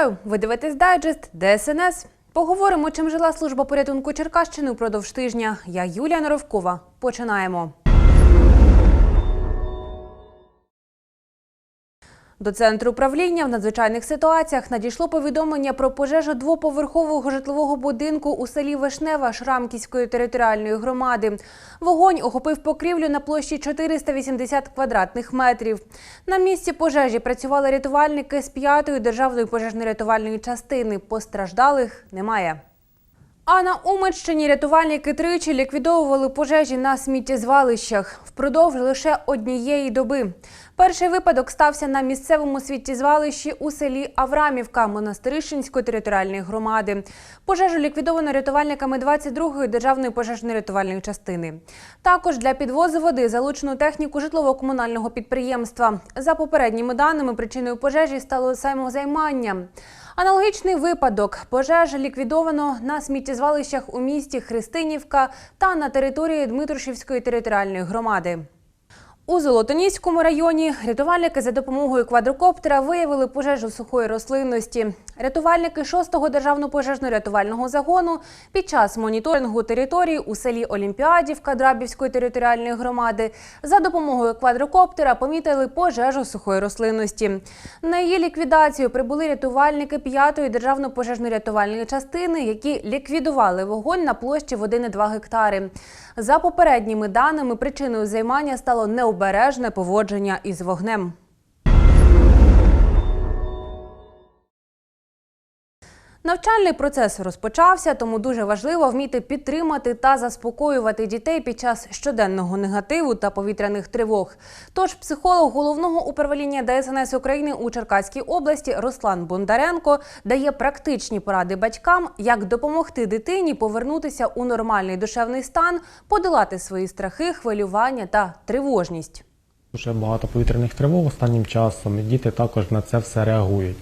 Вітаю! Ви дивитесь дайджест ДСНС. Поговоримо, чим жила служба порятунку Черкащини впродовж тижня. Я Юлія Наровкова. Починаємо. До центру управління в надзвичайних ситуаціях надійшло повідомлення про пожежу двоповерхового житлового будинку у селі Вишнева Шрамківської територіальної громади. Вогонь охопив покрівлю на площі 480 квадратних метрів. На місці пожежі працювали рятувальники з 5-ї державної пожежно-рятувальної частини. Постраждалих немає. А на Уманщині рятувальники тричі ліквідовували пожежі на сміттєзвалищах впродовж лише однієї доби. Перший випадок стався на місцевому сміттєзвалищі у селі Аврамівка Монастирищенської територіальної громади. Пожежу ліквідовано рятувальниками 22-ї державної пожежно-рятувальної частини. Також для підвозу води залучено техніку житлово-комунального підприємства. За попередніми даними, причиною пожежі стало самозаймання. Аналогічний випадок пожеж ліквідовано на сміттєзвалищах у місті Христинівка та на території Дмитрушівської територіальної громади. У Золотоніському районі рятувальники за допомогою квадрокоптера виявили пожежу сухої рослинності. Рятувальники 6-го державного пожежно-рятувального загону під час моніторингу території у селі Олімпіадівка Драбівської територіальної громади за допомогою квадрокоптера помітили пожежу сухої рослинності. На її ліквідацію прибули рятувальники 5-ї державної пожежно-рятувальної частини, які ліквідували вогонь на площі в 1,2 гектари. За попередніми даними, причиною займання стало необережне поводження із вогнем. Навчальний процес розпочався, тому дуже важливо вміти підтримати та заспокоювати дітей під час щоденного негативу та повітряних тривог. Тож психолог головного управління ДСНС України у Черкаській області Руслан Бондаренко дає практичні поради батькам, як допомогти дитині повернутися у нормальний душевний стан, подолати свої страхи, хвилювання та тривожність. Дуже багато повітряних тривог останнім часом, діти також на це все реагують.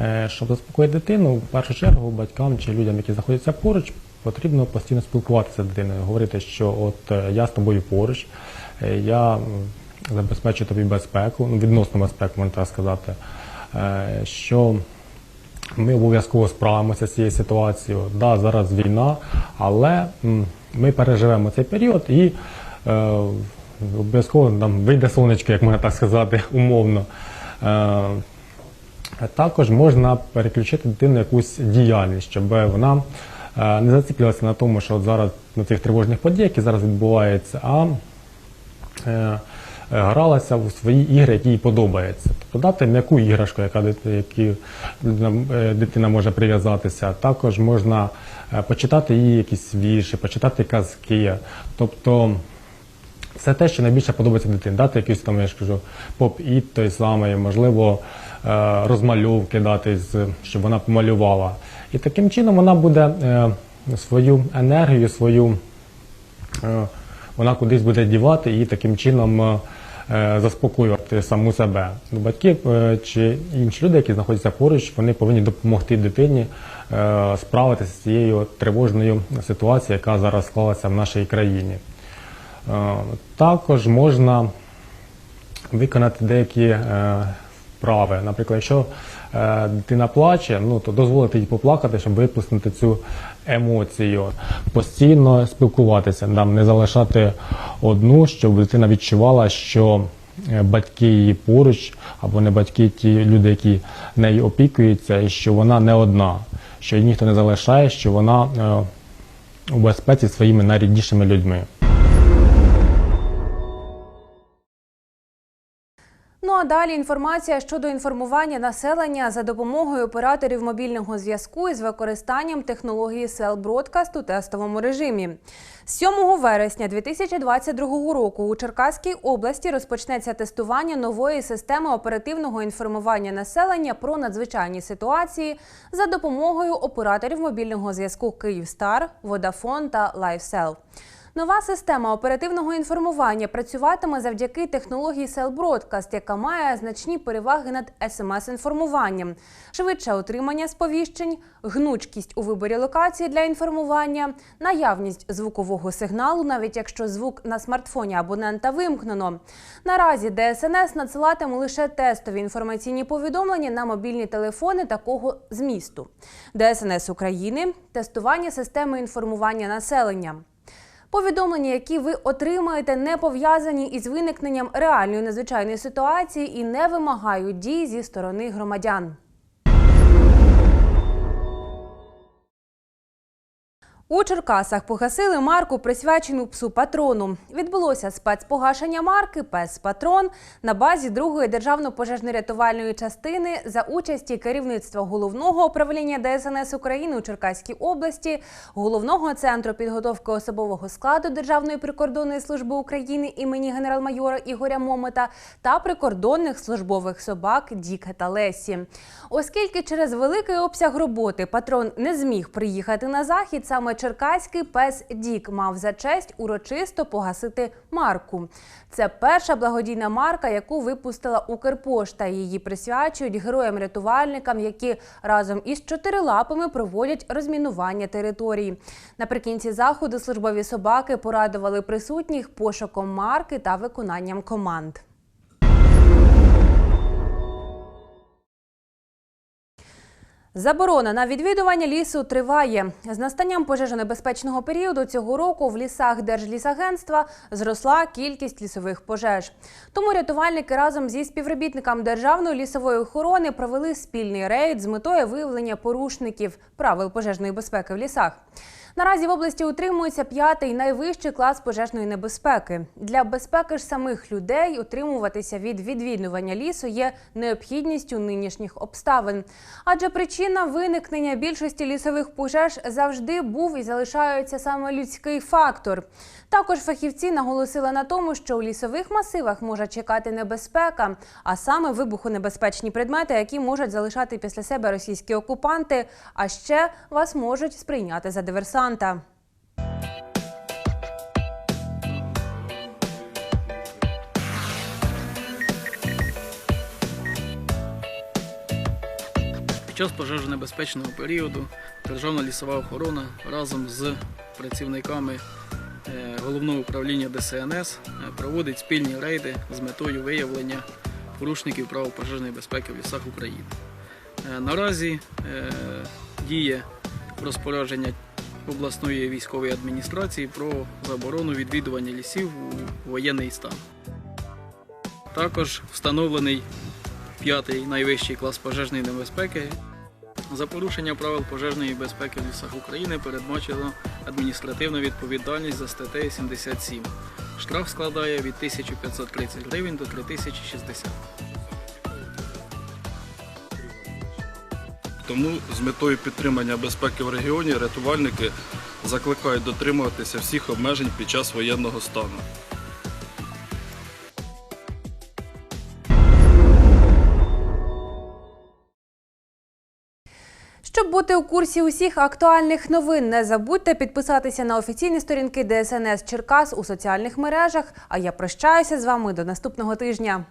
Е, Щоб заспокоїти дитину, в першу чергу батькам чи людям, які знаходяться поруч, потрібно постійно спілкуватися з дитиною, говорити, що от е, я з тобою поруч, е, я м, забезпечу тобі безпеку, ну, відносну безпеку, можна так сказати, що ми обов'язково справимося з цією ситуацією. Да, зараз війна, але ми переживемо цей період і обов'язково нам вийде сонечко, як можна так сказати, умовно. Також можна переключити дитину якусь діяльність, щоб вона е, не зациклювалася на тому, що от зараз на цих тривожних подіях, які зараз відбуваються, а е, гралася у свої ігри, які їй подобаються. Тобто дати м'яку іграшку, яка які е, дитина може прив'язатися. Також можна почитати їй якісь вірші, почитати казки. Тобто все те, що найбільше подобається дитині. Дати якийсь там, я ж кажу, поп-іт той самий, можливо, розмальовки дати, щоб вона помалювала. І таким чином вона буде е, свою енергію, свою е, вона кудись буде дівати і таким чином е, е, заспокоювати саму себе. Батьки е, чи інші люди, які знаходяться поруч, вони повинні допомогти дитині е, справитися з цією тривожною ситуацією, яка зараз склалася в нашій країні. Е, Також можна виконати деякі е, вправи. Наприклад, якщо е, дитина плаче, ну то дозволити їй поплакати, щоб виплеснути цю емоцію. Постійно спілкуватися, нам не залишати одну, щоб дитина відчувала, що е, батьки її поруч, або не батьки, ті люди, які нею опікуються, і що вона не одна, що її ніхто не залишає, що вона е, у безпеці своїми найріднішими людьми. Ну а далі інформація щодо інформування населення за допомогою операторів мобільного зв'язку із використанням технології Broadcast у тестовому режимі. 7 вересня 2022 року у Черкаській області розпочнеться тестування нової системи оперативного інформування населення про надзвичайні ситуації за допомогою операторів мобільного зв'язку Київстар, Водафон та LifeSell. Нова система оперативного інформування працюватиме завдяки технології Broadcast, яка має значні переваги над смс-інформуванням, швидше отримання сповіщень, гнучкість у виборі локації для інформування, наявність звукового сигналу, навіть якщо звук на смартфоні абонента вимкнено. Наразі ДСНС надсилатиме лише тестові інформаційні повідомлення на мобільні телефони такого змісту. ДСНС України тестування системи інформування населення. Повідомлення, які ви отримаєте, не пов'язані із виникненням реальної надзвичайної ситуації і не вимагають дій зі сторони громадян. У Черкасах погасили марку, присвячену псу патрону. Відбулося спецпогашення марки Пес Патрон на базі другої державно-пожежно-рятувальної частини за участі керівництва головного управління ДСНС України у Черкаській області, головного центру підготовки особового складу Державної прикордонної служби України імені генерал-майора Ігоря Момета та прикордонних службових собак Діка та Лесі. Оскільки через великий обсяг роботи патрон не зміг приїхати на захід, саме черкаський пес Дік мав за честь урочисто погасити марку. Це перша благодійна марка, яку випустила Укрпошта. Її присвячують героям-рятувальникам, які разом із чотирилапами проводять розмінування територій. Наприкінці заходу службові собаки порадували присутніх пошуком марки та виконанням команд. Заборона на відвідування лісу триває. З настанням пожежонебезпечного періоду цього року в лісах Держлісагентства зросла кількість лісових пожеж. Тому рятувальники разом зі співробітниками Державної лісової охорони провели спільний рейд з метою виявлення порушників правил пожежної безпеки в лісах. Наразі в області утримується п'ятий найвищий клас пожежної небезпеки. Для безпеки ж самих людей утримуватися від відвідування лісу є необхідністю нинішніх обставин. Адже причина виникнення більшості лісових пожеж завжди був і залишається саме людський фактор. Також фахівці наголосили на тому, що у лісових масивах може чекати небезпека, а саме вибухонебезпечні предмети, які можуть залишати після себе російські окупанти, а ще вас можуть сприйняти за диверсанта. Під час пожежонебезпечного періоду Державна лісова охорона разом з працівниками е, головного управління ДСНС е, проводить спільні рейди з метою виявлення порушників правил пожежної безпеки в лісах України. Е, Наразі діє розпорядження обласної військової адміністрації про заборону відвідування лісів у воєнний стан. Також встановлений п'ятий найвищий клас пожежної небезпеки. За порушення правил пожежної безпеки в лісах України передбачено адміністративну відповідальність за статтею 77. Штраф складає від 1530 гривень до 3060. Тому з метою підтримання безпеки в регіоні рятувальники закликають дотримуватися всіх обмежень під час воєнного стану. Щоб бути у курсі усіх актуальних новин, не забудьте підписатися на офіційні сторінки ДСНС Черкас у соціальних мережах. А я прощаюся з вами до наступного тижня.